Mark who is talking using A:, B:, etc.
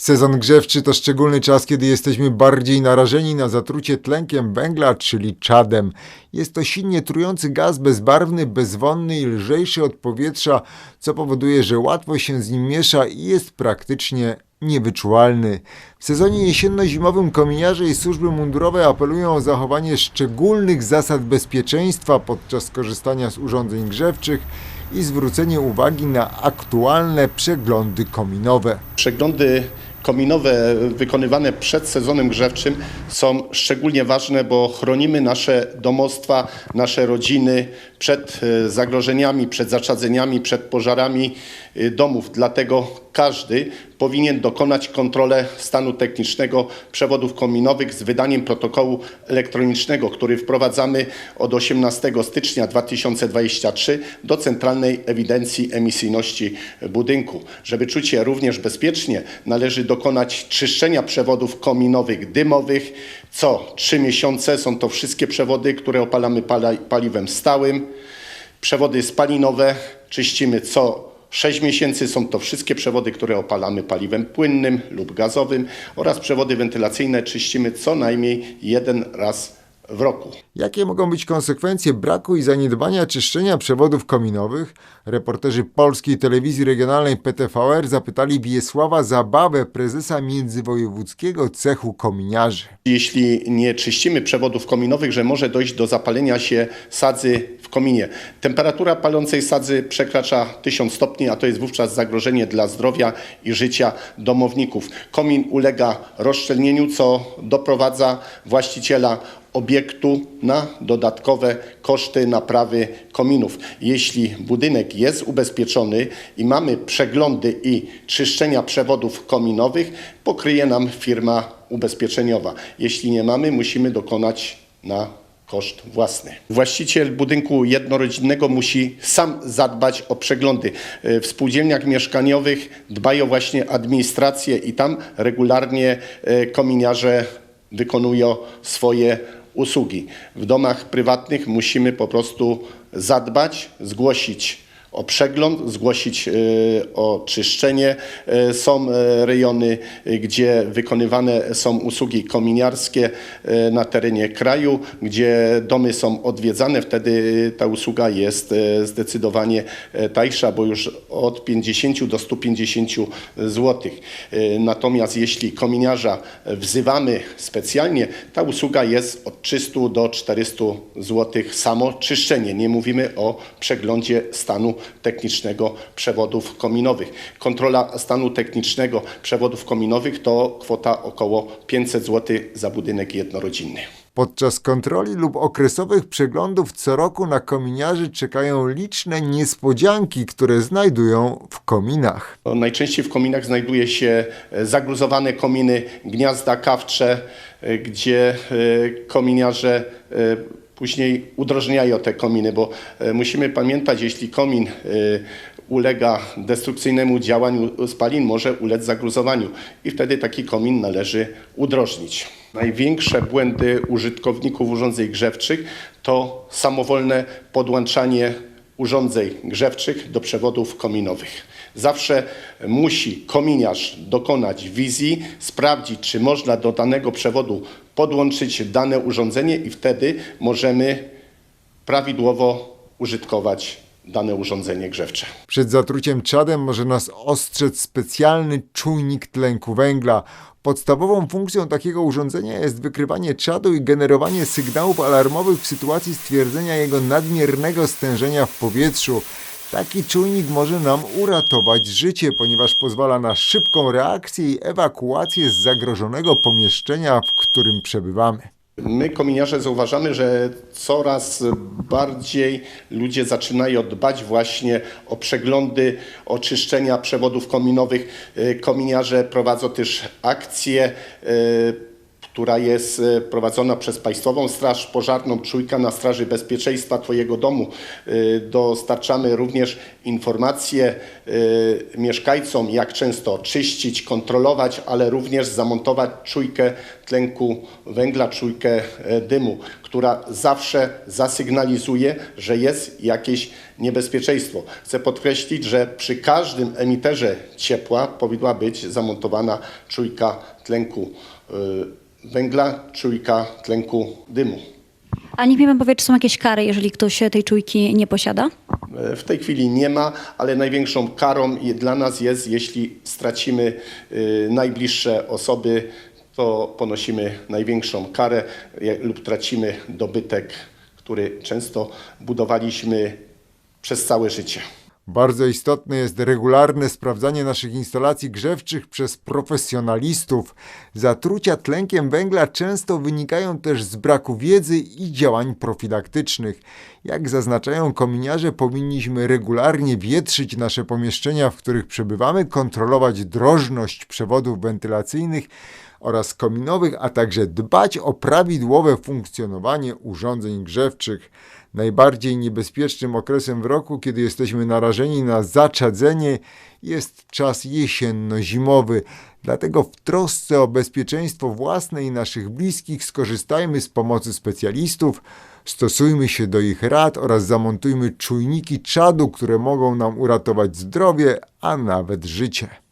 A: Sezon grzewczy to szczególny czas, kiedy jesteśmy bardziej narażeni na zatrucie tlenkiem węgla, czyli czadem. Jest to silnie trujący gaz bezbarwny, bezwonny i lżejszy od powietrza, co powoduje, że łatwo się z nim miesza i jest praktycznie niewyczualny. W sezonie jesienno-zimowym kominiarze i służby mundurowe apelują o zachowanie szczególnych zasad bezpieczeństwa podczas korzystania z urządzeń grzewczych i zwrócenie uwagi na aktualne przeglądy kominowe.
B: Przeglądy kominowe wykonywane przed sezonem grzewczym są szczególnie ważne, bo chronimy nasze domostwa, nasze rodziny przed e, zagrożeniami, przed zaczadzeniami, przed pożarami e, domów. Dlatego każdy powinien dokonać kontrolę stanu technicznego przewodów kominowych z wydaniem protokołu elektronicznego, który wprowadzamy od 18 stycznia 2023 do Centralnej Ewidencji Emisyjności Budynku. Żeby czuć się również bezpiecznie, należy dokonać czyszczenia przewodów kominowych dymowych. Co 3 miesiące są to wszystkie przewody, które opalamy pala- paliwem stałym. Przewody spalinowe czyścimy co 6 miesięcy. Są to wszystkie przewody, które opalamy paliwem płynnym lub gazowym oraz przewody wentylacyjne czyścimy co najmniej jeden raz w roku.
A: Jakie mogą być konsekwencje braku i zaniedbania czyszczenia przewodów kominowych? Reporterzy Polskiej Telewizji Regionalnej PTVR zapytali Wiesława Zabawę, prezesa Międzywojewódzkiego Cechu Kominiarzy.
B: Jeśli nie czyścimy przewodów kominowych, że może dojść do zapalenia się sadzy w kominie. Temperatura palącej sadzy przekracza 1000 stopni, a to jest wówczas zagrożenie dla zdrowia i życia domowników. Komin ulega rozszczelnieniu, co doprowadza właściciela obiektu na dodatkowe koszty naprawy kominów. Jeśli budynek jest ubezpieczony i mamy przeglądy i czyszczenia przewodów kominowych, pokryje nam firma ubezpieczeniowa. Jeśli nie mamy, musimy dokonać na koszt własny. Właściciel budynku jednorodzinnego musi sam zadbać o przeglądy. E, W spółdzielniach mieszkaniowych dbają właśnie administrację i tam regularnie e, kominiarze wykonują swoje usługi. W domach prywatnych musimy po prostu zadbać, zgłosić o przegląd, zgłosić e, o czyszczenie. E, Są e, rejony, gdzie wykonywane są usługi kominiarskie na terenie kraju, gdzie domy są odwiedzane. Wtedy ta usługa jest zdecydowanie tańsza, bo już od 50 do 150 zł. Natomiast jeśli kominiarza wzywamy specjalnie, ta usługa jest od 300 do 400 zł samo czyszczenie. Nie mówimy o przeglądzie stanu technicznego przewodów kominowych. Kontrola stanu technicznego przewodów kominowych to kwota około 500 zł za budynek jednorodzinny.
A: Podczas kontroli lub okresowych przeglądów co roku na kominiarzy czekają liczne niespodzianki, które znajdują w kominach.
B: To Najczęściej w kominach znajduje się e, zagruzowane kominy, gniazda kawcze, e, gdzie e, kominiarze później udrożniają te kominy, bo e, musimy pamiętać, jeśli komin e, ulega destrukcyjnemu działaniu spalin, może ulec zagruzowaniu i wtedy taki komin należy udrożnić. Największe błędy użytkowników urządzeń grzewczych to samowolne podłączanie urządzeń grzewczych do przewodów kominowych. Zawsze musi kominiarz dokonać wizji, sprawdzić, czy można do danego przewodu podłączyć dane urządzenie i wtedy możemy prawidłowo użytkować dane urządzenie grzewcze.
A: Przed zatruciem czadem może nas ostrzec specjalny czujnik tlenku węgla. Podstawową funkcją takiego urządzenia jest wykrywanie czadu i generowanie sygnałów alarmowych w sytuacji stwierdzenia jego nadmiernego stężenia w powietrzu. Taki czujnik może nam uratować życie, ponieważ pozwala na szybką reakcję i ewakuację z zagrożonego pomieszczenia, w którym przebywamy.
B: My, kominiarze, zauważamy, że coraz bardziej ludzie zaczynają dbać właśnie o przeglądy, o czyszczenia przewodów kominowych. Y, Kominiarze prowadzą też akcje, y, która jest e, prowadzona przez Państwową Straż Pożarną, czujka na Straży Bezpieczeństwa Twojego domu. E, Dostarczamy również informacje e, mieszkańcom, jak często czyścić, kontrolować, ale również zamontować czujkę tlenku węgla, czujkę dymu, która zawsze zasygnalizuje, że jest jakieś niebezpieczeństwo. Chcę podkreślić, że przy każdym emiterze ciepła powinna być zamontowana czujka tlenku węgla, czujka tlenku dymu.
C: A niech mi pan powie, czy są jakieś kary, jeżeli ktoś tej czujki nie posiada?
B: E, W tej chwili nie ma, ale największą karą dla nas jest, jeśli stracimy y, najbliższe osoby, to ponosimy największą karę lub tracimy dobytek, który często budowaliśmy przez całe życie.
A: Bardzo istotne jest regularne sprawdzanie naszych instalacji grzewczych przez profesjonalistów. Zatrucia tlenkiem węgla często wynikają też z braku wiedzy i działań profilaktycznych. Jak zaznaczają kominiarze, powinniśmy regularnie wietrzyć nasze pomieszczenia, w których przebywamy, kontrolować drożność przewodów wentylacyjnych oraz kominowych, a także dbać o prawidłowe funkcjonowanie urządzeń grzewczych. Najbardziej niebezpiecznym okresem w roku, kiedy jesteśmy narażeni na zaczadzenie, jest czas jesienno-zimowy. Dlatego w trosce o bezpieczeństwo własne i naszych bliskich skorzystajmy z pomocy specjalistów, stosujmy się do ich rad oraz zamontujmy czujniki czadu, które mogą nam uratować zdrowie, a nawet życie.